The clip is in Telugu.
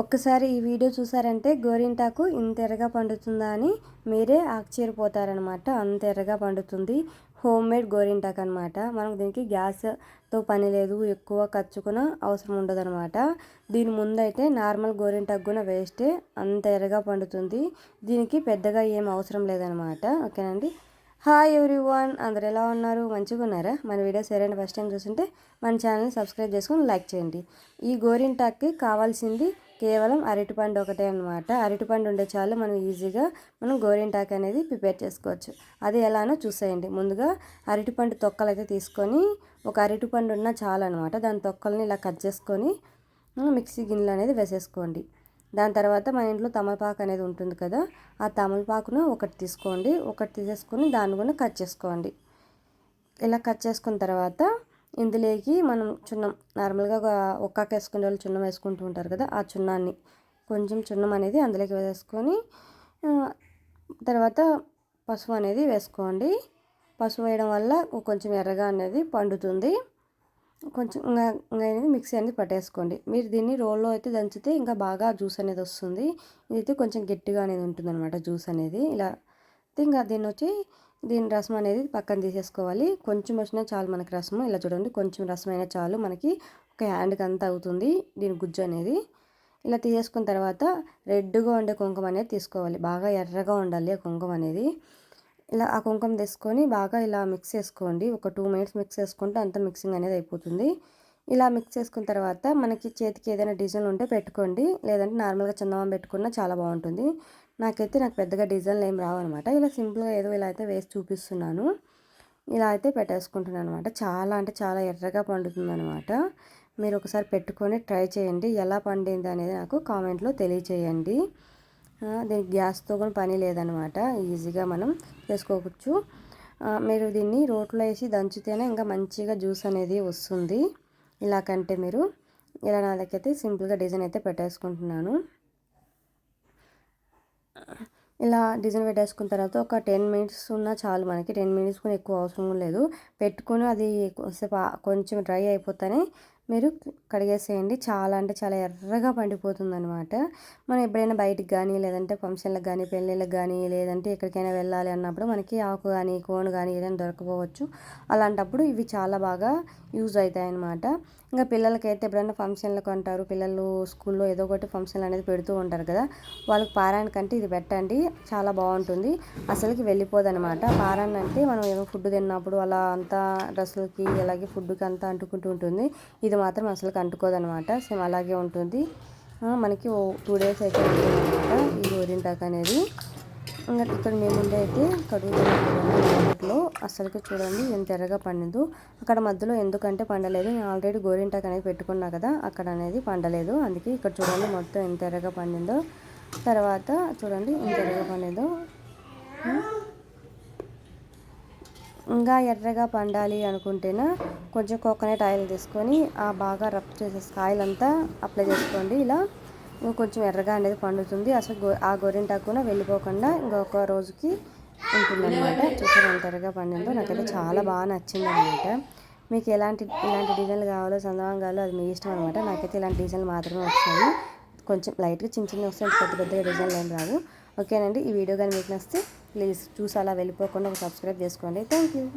ఒక్కసారి ఈ వీడియో చూసారంటే గోరింటాకు ఇంత ఎర్రగా పండుతుందా అని మీరే ఆశ్చర్యపోతారనమాట అంత ఎర్రగా పండుతుంది. హోమ్ మేడ్ గోరింటాకు అనమాట మనకు దీనికి గ్యాస్తో పని లేదు. ఎక్కువ ఖర్చుకున్న అవసరం ఉండదనమాట దీని ముందైతే నార్మల్ గోరింటాకు కూడా వేస్తే అంత ఎర్రగా పండుతుంది. దీనికి పెద్దగా ఏం అవసరం లేదనమాట ఓకేనండి? Hi everyone. అందరు ఎలా ఉన్నారు? మంచిగా ఉన్నారా? మన వీడియోస్ ఎవరైనా ఫస్ట్ టైం చూస్తుంటే మన ఛానల్ని సబ్స్క్రైబ్ చేసుకొని లైక్ చేయండి. ఈ గోరింటాక్కి కావాల్సింది కేవలం అరటిపండు ఒకటే అనమాట అరటిపండు ఉండే చాలు మనం ఈజీగా మనం గోరింటాకు అనేది ప్రిపేర్ చేసుకోవచ్చు. అది ఎలానో చూసేయండి. ముందుగా అరటిపండు తొక్కలు అయితే తీసుకొని ఒక అరటిపండు ఉన్న చాలు అనమాట దాని తొక్కల్ని ఇలా కట్ చేసుకొని మిక్సీ గిన్నెలు అనేది వేసేసుకోండి. దాని తర్వాత మన ఇంట్లో తమలపాకు అనేది ఉంటుంది కదా ఆ తమలపాకును ఒకటి తీసుకోండి. ఒకటి తీసేసుకొని దాన్ని కూడా కట్ చేసుకోండి. ఇలా కట్ చేసుకున్న తర్వాత ఇందులోకి మనం చున్నం నార్మల్గా ఒక్కాక వేసుకునే వాళ్ళు చున్నం వేసుకుంటూ ఉంటారు కదా ఆ చున్నాన్ని. కొంచెం చున్నం అనేది అందులోకి వేసుకొని తర్వాత పసుపు అనేది వేసుకోండి. పసుపు వేయడం వల్ల కొంచెం ఎర్రగా అనేది పండుతుంది. కొంచెం ఇంకా అనేది మిక్సీ అనేది పట్టేసుకోండి. మీరు దీన్ని రోల్లో అయితే దంచితే ఇంకా బాగా జ్యూస్ అనేది వస్తుంది. ఇదైతే కొంచెం గట్టిగా అనేది ఉంటుంది అనమాట జ్యూస్ అనేది. ఇలా ఇంకా దీన్ని వచ్చి దీని రసం అనేది పక్కన తీసేసుకోవాలి. కొంచెం వచ్చినా చాలు మనకి రసము. ఇలా చూడండి కొంచెం రసం అయినా చాలు మనకి ఒక హ్యాండ్కి అంతా అవుతుంది దీని గుజ్జు అనేది. ఇలా తీసేసుకున్న తర్వాత రెడ్గా ఉండే కుంకుమ అనేది తీసుకోవాలి. బాగా ఎర్రగా ఉండాలి ఆ కుంకుమ అనేది. ఇలా ఆ కుంకుమ తీసుకొని బాగా ఇలా మిక్స్ చేసుకోండి. ఒక టూ మినిట్స్ మిక్స్ చేసుకుంటే అంత మిక్సింగ్ అనేది అయిపోతుంది. ఇలా మిక్స్ చేసుకున్న తర్వాత మనకి చేతికి ఏదైనా డిజైన్ ఉంటే పెట్టుకోండి. లేదంటే నార్మల్గా చందమామ పెట్టుకున్నా చాలా బాగుంటుంది. నాకైతే నాకు పెద్దగా డిజైన్లు ఏం రావన్నమాట ఇలా సింపుల్గా ఏదో ఇలా అయితే వేసి చూపిస్తున్నాను. ఇలా అయితే పెట్టేసుకుంటున్నాను అనమాట చాలా అంటే చాలా ఎర్రగా పండుతుంది అనమాట మీరు ఒకసారి పెట్టుకొని ట్రై చేయండి. ఎలా పండింది అనేది నాకు కామెంట్లో తెలియచేయండి. దీనికి గ్యాస్తో కూడా పని లేదనమాట. ఈజీగా మనం చేసుకోవచ్చు. మీరు దీన్ని రోట్లో వేసి దంచితేనే ఇంకా మంచిగా జ్యూస్ అనేది వస్తుంది. ఇలా కంటే మీరు ఇలా నా దగ్గర సింపుల్గా డిజైన్ అయితే పెట్టేసుకుంటున్నాను. ఇలా డిజైన్ పెట్టేసుకున్న తర్వాత ఒక టెన్ మినిట్స్ ఉన్న చాలు మనకి. టెన్ మినిట్స్ కూడా ఎక్కువ అవసరం లేదు. పెట్టుకొని అది కొంచెం డ్రై అయిపోతేనే మీరు కడిగేసేయండి. చాలా అంటే చాలా ఎర్రగా పండిపోతుంది అనమాట మనం ఎప్పుడైనా బయటికి కానీ లేదంటే ఫంక్షన్లకు కానీ పెళ్ళిళ్ళకి కానీ లేదంటే ఎక్కడికైనా వెళ్ళాలి అన్నప్పుడు మనకి ఆకు కానీ కోన్ కానీ ఏదైనా దొరకపోవచ్చు. అలాంటప్పుడు ఇవి చాలా బాగా యూజ్ అవుతాయి అనమాట ఇంకా పిల్లలకైతే ఎప్పుడైనా ఫంక్షన్లకు అంటారు పిల్లలు స్కూల్లో ఏదో ఒకటి ఫంక్షన్లు అనేది పెడుతూ ఉంటారు కదా వాళ్ళకి పారాయణకంటే ఇది పెట్టండి చాలా బాగుంటుంది. అసలుకి వెళ్ళిపోదు అనమాట పారాయణ అంటే మనం ఏదో ఫుడ్ తిన్నప్పుడు అలా అంతా డ్రెస్సులకి అలాగే ఫుడ్కి అంతా అంటుకుంటూ ఉంటుంది. ఇది మాత్రం అసలు అంటుకోదనమాట సేమ్ అలాగే ఉంటుంది. మనకి ఓ టూ డేస్ అయితే ఉంటుందన్నమాట ఈ గోరింటాక్ అనేది. ఇంకా ఇక్కడ మేము ముందే అయితే కడుగుతున్నాం అసలుకి చూడండి ఎంత ఎర్రగా పండిందో. అక్కడ మధ్యలో ఎందుకంటే పండలేదు. నేను ఆల్రెడీ గోరింటాక్ అనేది పెట్టుకున్నా కదా అక్కడ అనేది పండలేదు. అందుకే ఇక్కడ చూడండి మొత్తం ఎంత ఎర్రగా పండిందో. తర్వాత చూడండి ఎంత ఎర్రగా పండిందో. ఇంకా ఎర్రగా పండాలి అనుకుంటేనా కొంచెం కోకోనట్ ఆయిల్ తీసుకొని ఆ బాగా రబ్ చేసే ఆయిల్ అంతా అప్లై చేసుకోండి. ఇలా కొంచెం ఎర్రగా అనేది పండుతుంది. అసలు గో ఆ గోరింటాకు కూడా వెళ్ళిపోకుండా ఇంకొక రోజుకి ఉంటుందన్నమాట. చూసారు ఎంత ఎర్రగా పండిందో? నాకైతే చాలా బాగా నచ్చింది అనమాట మీకు ఎలాంటి ఇలాంటి డిజైన్లు కావాలో సందర్భం కావాలో అది మీ ఇష్టం అనమాట నాకైతే ఇలాంటి డిజైన్లు మాత్రమే వచ్చాయి. కొంచెం లైట్గా చిన్న చిన్న వస్తాయి పెద్ద పెద్దగా డిజైన్లు ఏం రావు. ఓకేనండి ఈ వీడియో కానీ మీకు నచ్చితే ప్లీజ్ చూసి అలా వెళ్ళిపోకుండా ఒక సబ్స్క్రైబ్ చేసుకోండి. Thank you.